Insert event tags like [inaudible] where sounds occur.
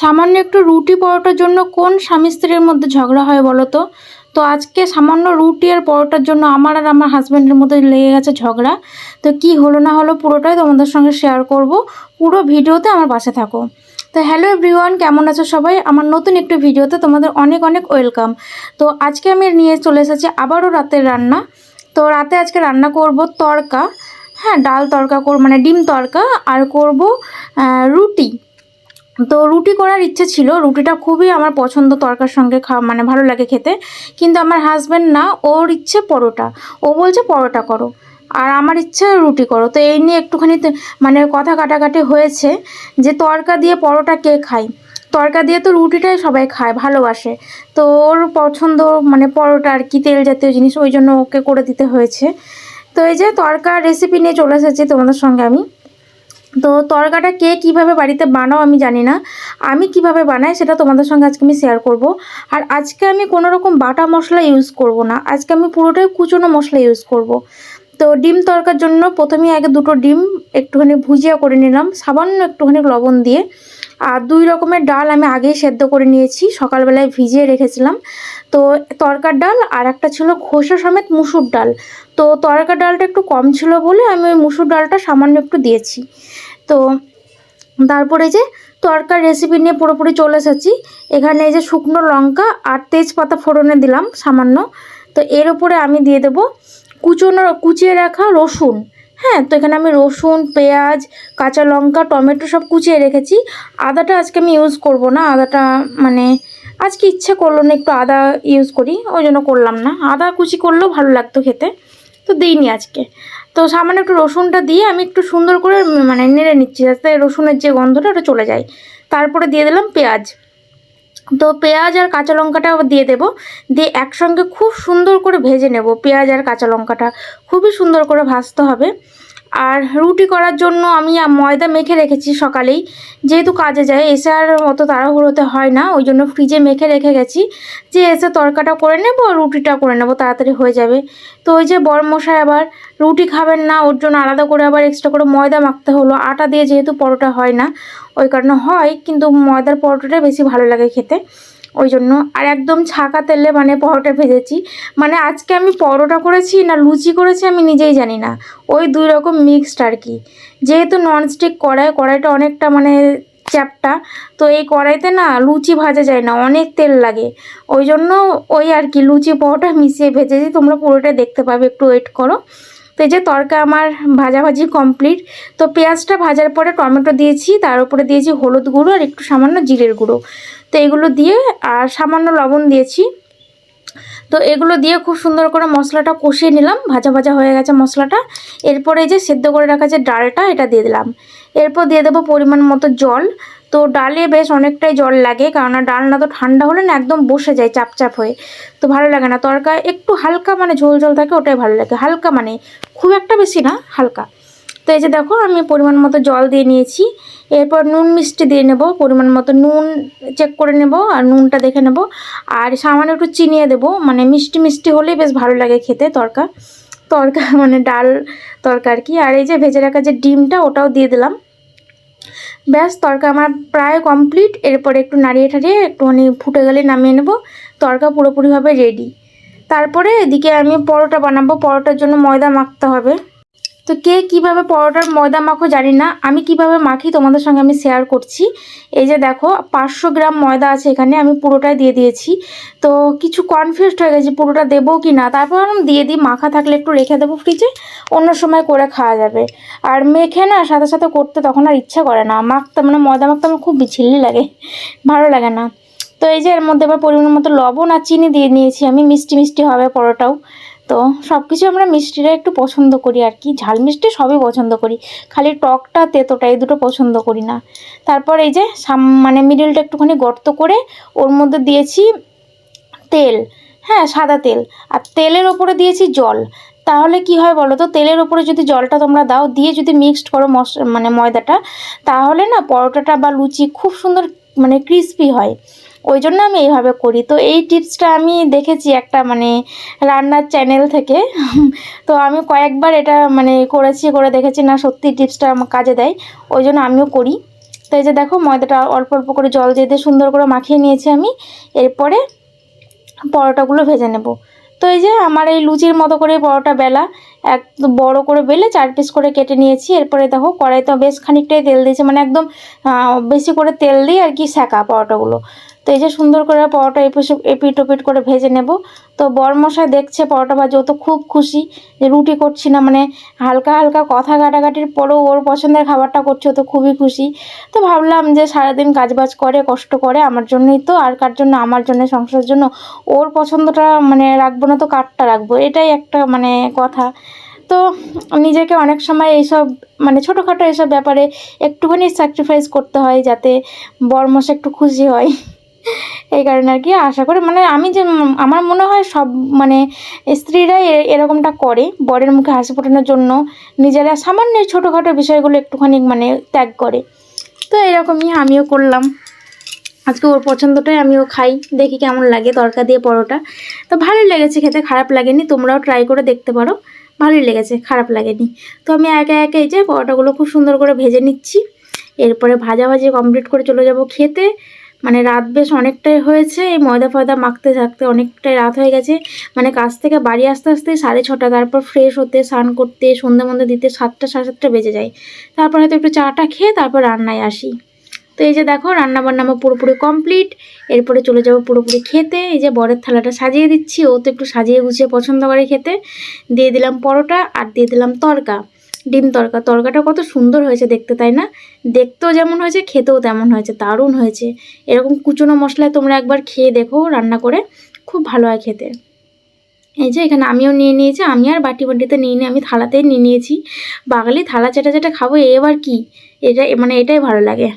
সামান্য একটু রুটি পরোটার জন্য কোন স্বামী স্ত্রীর মধ্যে ঝগড়া হয় বলো তো? তো আজকে সামান্য রুটি আর পরোটার জন্য আমার আর আমার হাজব্যান্ডের মধ্যে লেগে গেছে ঝগড়া। তো কি হলো না হলো পুরোটাই তোমাদের সঙ্গে শেয়ার করব। পুরো ভিডিওতে আমার পাশে থাকো। তো হ্যালো এভরিওয়ান কেমন আছো সবাই? আমার নতুন একটু ভিডিওতে তোমাদের অনেক অনেক ওয়েলকাম তো আজকে আমি নিয়ে চলে এসেছি আবারও রাতের রান্না। তো রাতে আজকে রান্না করব তড়কা। হ্যাঁ ডাল তড়কা করব মানে ডিম তড়কা। আর করব রুটি। তো রুটি করার ইচ্ছে ছিল। রুটিটা খুবই আমার পছন্দ তরকার সঙ্গে খাওয়া মানে ভালো লাগে খেতে। কিন্তু আমার হাজব্যান্ড না, ওর ইচ্ছে পরোটা। ও বলছে, পরোটা করো। আর আমার ইচ্ছে রুটি করো। তো এই নিয়ে একটুখানি মানে কথা কাটাকাটি হয়েছে যে তরকা দিয়ে পরোটা কে খায়? তরকা দিয়ে তো রুটিটাই সবাই খায়, ভালোবাসে। তো ওর পছন্দ মানে পরোটা আর কি, তেল জাতীয় জিনিস, ওই জন্য ওকে করে দিতে হয়েছে। তো এই যে তরকার রেসিপি নিয়ে চলে এসেছি তোমাদের সঙ্গে আমি। তো তরকাটা কে কীভাবে বাড়িতে বানাও আমি জানি না। আমি কীভাবে বানাই সেটা তোমাদের সঙ্গে আজকে আমি শেয়ার করব। আর আজকে আমি কোনো রকম বাটা মশলা ইউজ করব না। আজকে আমি পুরোটাই কুচনো মশলা ইউজ করব। তো ডিম তরকার জন্য প্রথমে আগে দুটো ডিম একটুখানি ভুজিয়া করে নিলাম, সামান্য একটুখানি লবণ দিয়ে। আর দুই রকমের ডাল আমি আগেই সেদ্ধ করে নিয়েছি, সকালবেলায় ভিজিয়ে রেখেছিলাম। তো তরকার ডাল আর একটা ছিল খোসা সমেত মুসুর ডাল। তো তরকার ডালটা একটু কম ছিল বলে আমি ওই মুসুর ডালটা সামান্য একটু দিয়েছি। তো তারপরে যে তরকার রেসিপি নিয়ে পুরোপুরি চলে এসেছি। এখানে এই যে শুকনো লঙ্কা আর তেজপাতা ফোড়নে দিলাম সামান্য। তো এর উপরে আমি দিয়ে দেবো কুচোনো, কুচিয়ে রাখা রসুন। হ্যাঁ তো এখানে আমি রসুন, পেঁয়াজ, কাঁচা লঙ্কা, টমেটো সব কুচিয়ে রেখেছি। আদাটা আজকে আমি ইউজ করব না। আদাটা মানে আজকে ইচ্ছে করল না একটু আদা ইউজ করি, ওই জন্য করলাম না। আদা কুচি করলেও ভালো লাগতো খেতে, তো দিইনি আজকে। তো সামান্য একটু রসুনটা দিয়ে আমি একটু সুন্দর করে মানে নেড়ে নিচ্ছি, যাতে রসুনের যে গন্ধটা ওটা চলে যায়। তারপরে দিয়ে দিলাম পেঁয়াজ। তো পেঁয়াজ আর কাঁচা লঙ্কাটা দিয়ে দেবো। দিয়ে একসঙ্গে খুব সুন্দর করে ভেজে নেব পেঁয়াজ আর কাঁচা লঙ্কাটা। খুবই সুন্দর করে ভাজতে হবে। আর রুটি করার জন্য আমি ময়দা মেখে রেখেছি সকালেই। যেহেতু কাজে যায়, এসে আর অত তাড়াহুড়োতে হয় না, ওই জন্য ফ্রিজে মেখে রেখে গেছি। যে এসে তরকাটা করে নেব, রুটিটা করে নেব, তাড়াতাড়ি হয়ে যাবে। তো ওই যে বর মশাই আবার রুটি খাবেন না, ওর জন্য আলাদা করে আবার এক্সট্রা করে ময়দা মাখতে হলো। আটা দিয়ে যেহেতু পরোটা হয় না, ওই কারণে হয়, কিন্তু ময়দার পরোটাটাই বেশি ভালো লাগে খেতে। ওই জন্য আর একদম ছাকা তেলে মানে পরোটা ভেজেছি। মানে আজকে আমি পরোটা করেছি না লুচি করেছি আমি নিজেই জানি না। ওই দুই রকম মিক্সড আর কি। যেহেতু ননস্টিক কড়াই, কড়াইটা অনেকটা মানে চ্যাপটা, তো এই কড়াইতে না লুচি ভাজা যায় না, অনেক তেল লাগে। ওই জন্য ওই আর কি লুচি, পরোটা মিশিয়ে ভেজেছি, তোমরা পুরোটা দেখতে পাবে, একটু ওয়েট করো। তো এই যে তরকা আমার ভাজাভাজি কমপ্লিট তো পেঁয়াজটা ভাজার পরে টমেটো দিয়েছি, তার উপরে দিয়েছি হলুদ গুঁড়ো আর একটু সামান্য জিরের গুঁড়ো। তো এগুলো দিয়ে, আর সামান্য লবণ দিয়েছি। তো এগুলো দিয়ে খুব সুন্দর করে মশলাটা কষিয়ে নিলাম, ভাজা ভাজা হয়ে গেছে মশলাটা। এরপরে যে সেদ্ধ করে রাখা যে ডালটা, এটা দিয়ে দিলাম। এরপর দিয়ে দেবো পরিমাণ মতো জল। তো ডালে বেশ অনেকটাই জল লাগে, কেননা ডাল না তো ঠান্ডা হলে না একদম বসে যায় চাপ চাপ হয়ে। তো ভালো লাগে না তরকা একটু হালকা মানে ঝোল ঝোল থাকে, ওটাই ভালো লাগে। হালকা মানে খুব একটা বেশি না, হালকা। তো এই যে দেখো, আমি পরিমাণ মতো জল দিয়ে নিয়েছি। এরপর নুন মিষ্টি দিয়ে নেব, পরিমাণ মতো নুন চেক করে নেব আর নুনটা দেখে নেব। আর সামান্য একটু চিনিয়ে দেবো মানে মিষ্টি মিষ্টি হলেই বেশ ভালো লাগে খেতে, তরকা। তরকা [laughs] মানে ডাল তরকা আর কি। আর এই যে ভেজে রাখা যে ডিমটা, ওটাও দিয়ে দিলাম। ব্যাস, তরকা আমার প্রায় কমপ্লিট এরপরে একটু নাড়িয়ে ঠাড়িয়ে একটুখানি ফুটে গেলে নামিয়ে নেব। তরকা পুরোপুরিভাবে রেডি তারপরে এদিকে আমি পরোটা বানাবো। পরোটার জন্য ময়দা মাখতে হবে। তো কে কীভাবে পরোটার ময়দা মাখো জানি না। আমি কীভাবে মাখি তোমাদের সঙ্গে আমি শেয়ার করছি। এই যে দেখো, পাঁচশো গ্রাম ময়দা আছে এখানে, আমি পুরোটাই দিয়ে দিয়েছি। তো কিছু কনফিউজড হয়ে গেছে, পুরোটা দেবো কি না? তারপর আমি দিয়ে দিই, মাখা থাকলে একটু রেখে দেবো ফ্রিজে অন্য সময় করে খাওয়া যাবে। আর মেখে না, সাথে সাথে করতে তখন আর ইচ্ছা করে না। মাখতে মানে ময়দা মাখতে আমার খুব বিছিল্লি লাগে, ভালো লাগে না। তো এই যে এর মধ্যে এবার পরিমাণ মতো লবণ আর চিনি দিয়ে নিয়েছি আমি, মিষ্টি মিষ্টি হবে পরোটাও। তো সব কিছু আমরা মিষ্টিটা একটু পছন্দ করি আর কি। ঝাল মিষ্টি সবই পছন্দ করি। খালি টকটা তেতোটা এই দুটো পছন্দ করি না। তারপর এই যে সাম মানে মিডিলটা একটুখানি গর্ত করে ওর মধ্যে দিয়েছি তেল হ্যাঁ সাদা তেল। আর তেলের ওপরে দিয়েছি জল। তাহলে কি হয় বলো তো? তেলের ওপরে যদি জলটা তোমরা দাও, দিয়ে যদি মিক্সড করো মশ মানে ময়দাটা, তাহলে না পরোটাটা বা লুচি খুব সুন্দর মানে ক্রিস্পি হয়। ওই জন্য আমি এইভাবে করি। তো এই টিপসটা আমি দেখেছি একটা মানে রান্নার চ্যানেল থেকে। তো আমি কয়েকবার এটা মানে করেছি, করে দেখেছি না সত্যি টিপসটা আমার কাজে দেয় ওই জন্য আমিও করি। তো এই যে দেখো, ময়দাটা অল্প অল্প করে জল দিয়ে দিয়ে সুন্দর করে মাখিয়ে নিয়েছি আমি। এরপরে পরোটাগুলো ভেজে নেব। তো এই যে আমার এই লুচির মতো করে পরোটা বেলা, এক বড় করে বেলে চার পিস করে কেটে নিয়েছি। এরপরে দেখো, কড়াইতে বেশ খানিকটাই তেল দিয়েছে মানে একদম বেশি করে তেল দিয়ে আর কি সেকা পরোটাগুলো। তো এই যে সুন্দর করে পরোটা এপিট ওপিট করে ভেজে নেব। তো বরমশাই দেখছে পরোটা ভাজে ও তো খুব খুশি যে রুটি করছি না মানে হালকা হালকা কথা কাটাকাটির পরেও ওর পছন্দের খাবারটা করছে, ও তো খুবই খুশি। তো ভাবলাম যে সারাদিন কাজবাজ করে, কষ্ট করে, আমার জন্যই তো, আর কার জন্য, আমার জন্য, সংসারের জন্য, ওর পছন্দটা মানে রাখব না তো কাঠটা রাখব, এটাই একটা মানে কথা। তো নিজেকে অনেক সময় এইসব মানে ছোটোখাটো এইসব ব্যাপারে একটুখানি স্যাক্রিফাইস করতে হয় যাতে বরমশ একটু খুশি হয়। এই কারণে আর কি আশা করে মানে আমি যে, আমার মনে হয় সব মানে স্ত্রীরাই এরকমটা করে, বরের মুখে হাসি ফোটানোর জন্য নিজেরা সামান্য ছোটোখাটো বিষয়গুলো একটুখানি মানে ত্যাগ করে। তো এরকমই আমিও করলাম। আজকে ওর পছন্দটাই আমিও খাই, দেখি কেমন লাগে তরকা দিয়ে পরোটা। তো ভালোই লেগেছে খেতে, খারাপ লাগেনি, তোমরাও ট্রাই করে দেখতে পারো। ভালোই লেগেছে, খারাপ লাগেনি। তো আমি একে একে এই যে পরোটাগুলো খুব সুন্দর করে ভেজে নিচ্ছি। এরপরে ভাজাভাজি কমপ্লিট করে চলে যাব খেতে। মানে রাত বেশ অনেকটাই হয়েছে, এই ময়দা ফয়দা মাখতে থাকতে অনেকটাই রাত হয়ে গেছে। মানে কাজ থেকে বাড়ি আসতে আসতে সাড়ে ছটা, তারপর ফ্রেশ হতে, স্নান করতে, সন্ধে মন্ধে দিতে সাতটা, সাড়ে সাতটা বেজে যায়। তারপর হয়তো একটু চাটা খেয়ে তারপর রান্নায় আসি। তো এই যে দেখো রান্না বান্না আমার পুরোপুরি কমপ্লিট এরপরে চলে যাব পুরোপুরি খেতে। এই যে বরের থালাটা সাজিয়ে দিচ্ছি, ও তো একটু সাজিয়ে গুছিয়ে পছন্দ করে খেতে। দিয়ে দিলাম পরোটা আর দিয়ে দিলাম তরকা। ডিম তরকা। তরকাটা কত সুন্দর হয়েছে দেখতে, তাই না? দেখতেও যেমন হয়েছে, খেতেও তেমন হয়েছে, দারুণ হয়েছে। এরকম কুচনো মশলায় তোমরা একবার খেয়ে দেখো, রান্না করে। খুব ভালো হয় খেতে। এই যে এখানে আমিও নিয়ে নিয়েছি, আমি আর বাটি বাটিতে নিয়ে নিয়ে আমি থালাতেই নিয়ে নিয়েছি। বাঙালি থালা চেটা চেটা খাব এবার কি? এটা মানে এটাই ভালো লাগে।